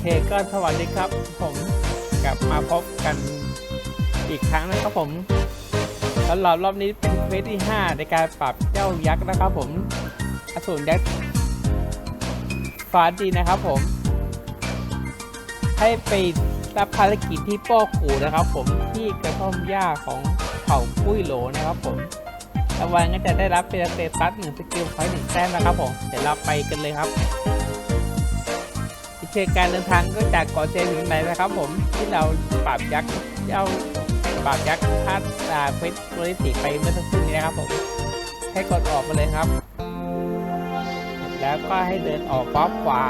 เคก็สวัสดีครับ ผมกลับมาพบกันอีกครั้งนะครับผมสำหรับรอบนี้เป็นเควสที่ 5 ในการปรับเจ้ายักษ์นะครับผมอสูรยักษ์ฟาดีนะครับผม ให้ไปรับภารกิจที่ป้อกู่นะครับ ผมที่กระท่อมหญ้าของเผ่าปุ้ยโหลนะครับผมรางวัลก็จะได้รับเป็นสเตตัสหนึ่งสกิลพอยต์หนึ่งแต้มนะครับผม เดี๋ยวเราไปกันเลยครับ วิธีการเดินทางก็จากเกาะเจนถึงไหนนะครับผมที่เราปราบยักษ์เจ้าปราบยักษ์พาตาเควสโรลิติไปเมื่อสักครู่นี้นะครับผมให้กดออกมาเลยครับ แล้วก็ให้เดินออกป๊อปขวา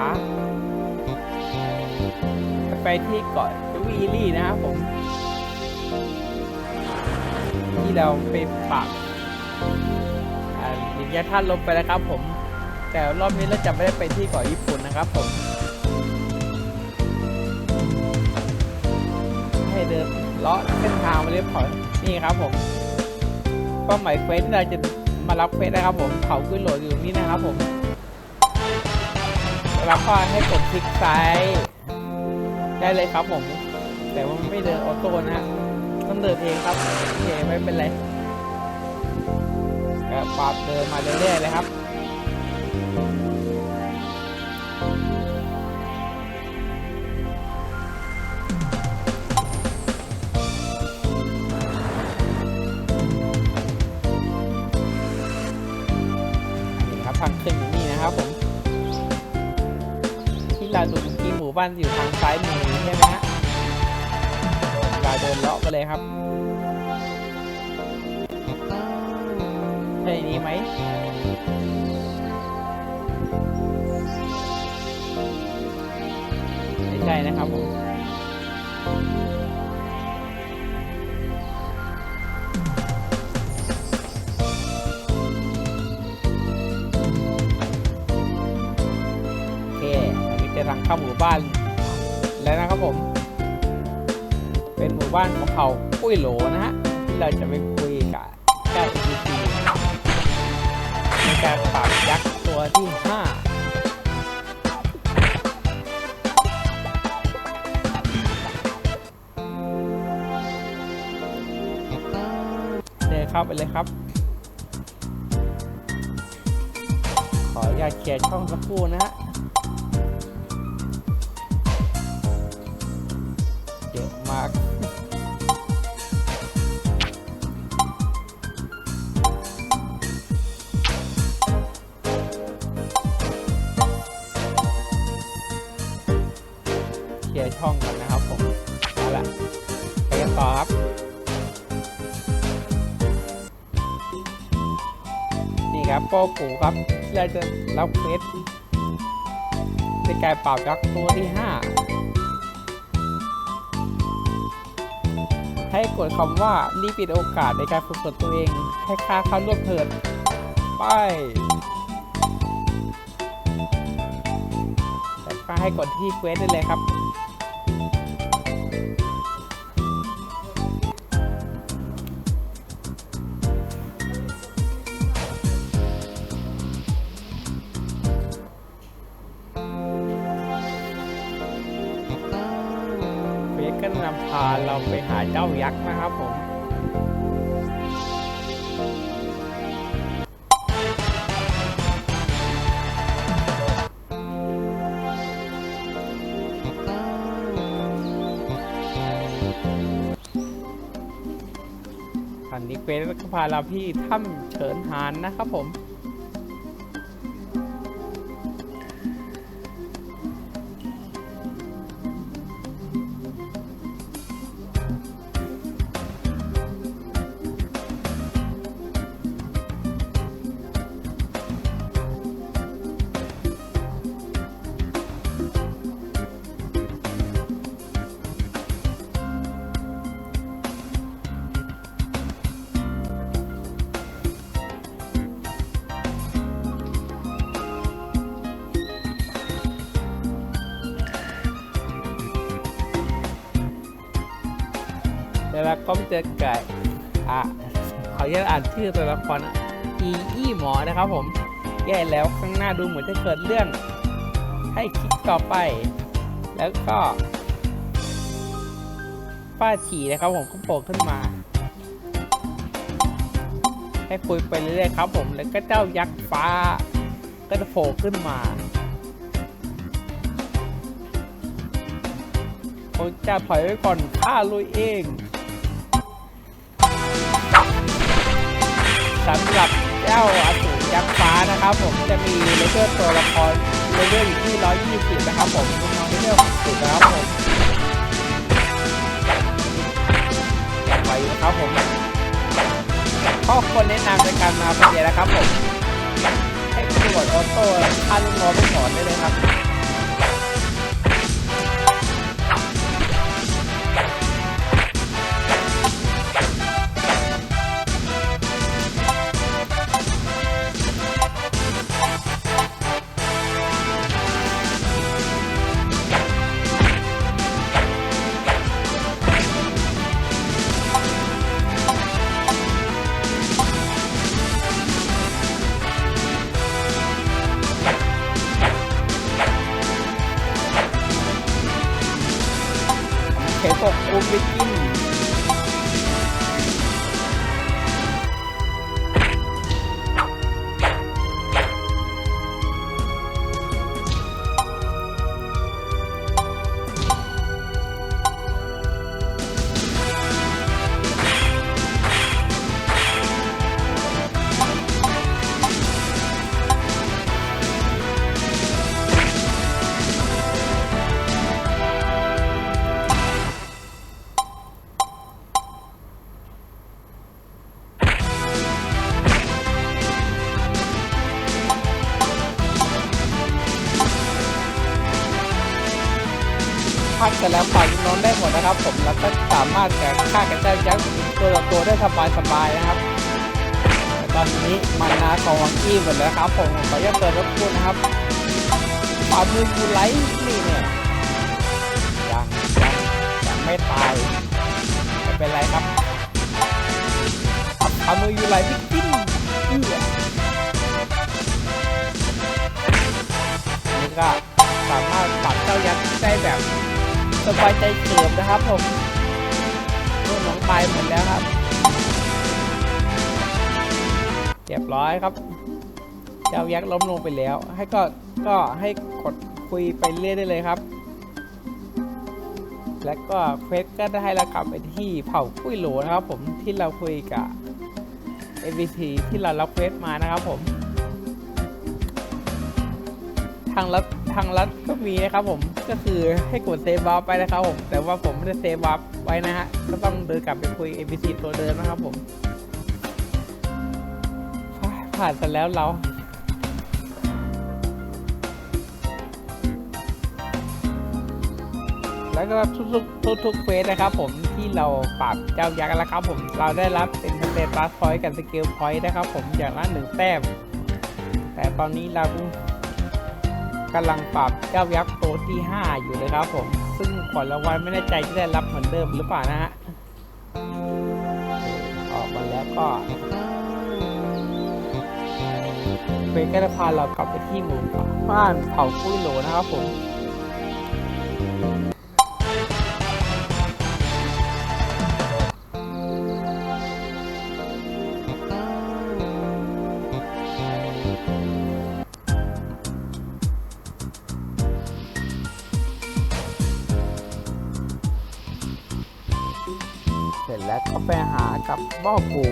ไปที่เกาะจวีลี่นะครับผม ที่เราไปปราบอ่าดินยาท่านลงไปแล้วครับผม แต่รอบนี้เราจะไม่ได้ไปที่เกาะญี่ปุ่นนะครับผมาะเส้นทางมาเรียบร้อยนี่ครับผมเป้าหมายเควสที่เราจะมารับเควสนะครับผมเขาขึ้นโหลดอยู่นี้นะครับผมแล้วก็ให้กดคลิกซ้ายได้เลยครับผม แต่ว่าไม่เดินออโต้นะต้องเดินเองครับโอเคไม่เป็นไรก็ปรับเดินมาเรื่อยๆเลยครับ ทางขึ้นอยู่นี่นะครับผมที่เราดูเมื่อกี้หมู่บ้านอยู่ทางซ้ายมือใช่ไหมฮะเราเดินเลาะไปเลยครับใช่นี้ไหมไม่ใช่นะครับผม เข้าหมู่บ้านแล้วนะครับผม เป็นหมู่บ้านของเขาปุ้ยโหลนะฮะที่เราจะไปคุยกับเจ้า EPC ในการปราบยักษ์ตัวที่5เดินเข้าไปเลยครับ ขออนุญาตเคลียร์ช่องสักครู่นะฮะากเคลียร์ช่องก่อนนะครับผมเอาละไปกันต่อครับนี่ครับโป้ปูครับที่เราจะรับเควสในการปราบยักษ์ตัวที่ 5 ให้กดคำว่านี่ปิดโอกาสในการฝึกฝนตัวเองให้ค่าเข้าร่วมเถิดไปแต่ก็ให้กดที่เควสได้เลยครับ็นำพาเราไปหาเจ้ายักษ์นะครับผมอันนี้เควสก็พาเราที่ถ้ำเฉินหานนะครับผม แล้วก็ไปเจอกับอะขออนุญาตอ่านชื่อตัวละครนะอีอี้หมอนะครับผมแย่แล้วข้างหน้าดูเหมือนจะเกิดเรื่อง ให้คลิกต่อไป แล้วก็ ป้าฉี่นะครับผมก็โผล่ขึ้นมา ให้คุยไปเรื่อยๆครับผมแล้วก็เจ้ายักษ์ฟ้า ก็จะโผล่ขึ้นมาผมจะถอยไว้ก่อนข้าลุยเอง สำหรับเจ้าอสูรยักษ์ฟ้านะครับ ผมจะมีเลเวลตัวละครเลเวลอยู่ที่ 120 นะครับผมลูกน้องเลเวล60นะครับผมยากไปอยู่นะครับผมข้อควรแนะนำในการมาคนเดียนะครับผมให้ตรวจออโต้ค่าลูกน้องไปถอนได้เลยครับ แล้วฝ่ายลูกน้องได้หมดนะครับ ผมแล้วก็สามารถจะฆ่ากันเจ้ายักษ์ตัวต่อตัวได้สบายๆนะครับแต่ตอนนี้มานาของวังกี้หมดแล้วครับ ผมขออนุญาตเปิดรบกวนนะครับฝ่ามือยูไลท์นี่เนี่ยยังยังยังไม่ตายไม่เป็นไรครับฝ่ามือยูไลท์พี่กิ้นเอื้อนี่ก็สามารถปรับเจ้ายักษ์ได้แบบ สบายใจเกิมนะครับผมตัวหนองไปหมดแล้วครับเรียบร้อยครับเจ้ายักษ์ล้มลงไปแล้ว ให้ก็ก็ให้กดคุยไปเรื่อยได้เลยครับ แล้วก็เควสก็ได้ให้เรากลับไปที่เผ่าคุยโหลนะครับ ผมที่เราคุยกับ ABC ที่เรารับเควสมานะครับผม ทางรัฐ ทางรัฐก็มีนะครับผมก็คือให้กดเซฟวาร์ปไปนะครับผมแต่ว่าผมไม่ได้เซฟวาร์ปไว้นะฮะก็ต้องเดินกลับไปคุย ABC ตัวเดิมนะครับผม ผ่านไปแล้วเราแล้วก็ทุกๆทุกๆเฟสนะครับผมที่เราปรับเจ้ายักษ์แล้วครับผมเราได้รับเป็นสเตตัสพอยต์กับสกิลพอยต์นะครับผมอย่างละหนึ่งแต้มแต่ตอนนี้เรา กำลังปรับเจ้ายักษ์ตัวที่ 5 อยู่เลยครับผม ซึ่งผลรางวัลไม่แน่ใจจะได้รับเหมือนเดิมหรือเปล่านะฮะออกมาแล้วก็เฟก็จะพาเรากลับไปที่หมู่บ้านเผาคุ้ยโหลนะครับผม แล้วก็ไปหากับบ้อกู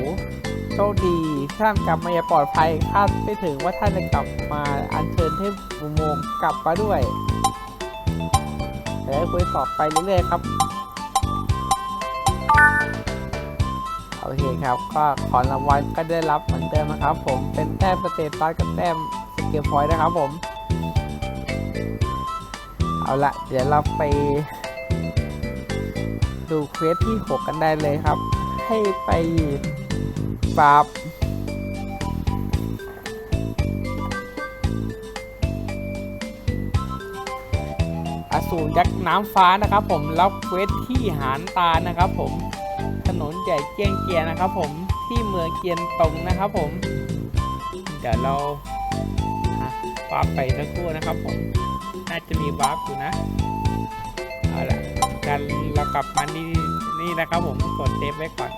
โชคดีท่านกลับมาอย่างปลอดภัยคาดไม่ถึงว่าท่านจะกลับมาอัญเชิญเทพอุโมงค์กลับมาด้วยแต่คุยต่อไปเรื่อยๆครับโอเคครับก็ขอรางวัลก็ได้รับเหมือนเดิมนะครับ ผมเป็นแต้มสเตตัสกับแต้มสเกลพอยต์นะครับผม เอาละเดี๋ยวเราไป ดูเควสที่ 6 กันได้เลยครับ ให้ไปปราบอสูรยักษ์น้ำฟ้านะครับ ผมรับเควสที่หานตานะครับผมถนนใหญ่เกียงเกียนะครับ ผมที่เมืองเกียนตงนะครับผม เดี๋ยวเราอะวาร์ปไปสักครู่นะครับผม น่าจะมีวาร์ปอยู่นะ กันเรากลับมานี่นี่นะครับผมกดเซฟไว้ก่อน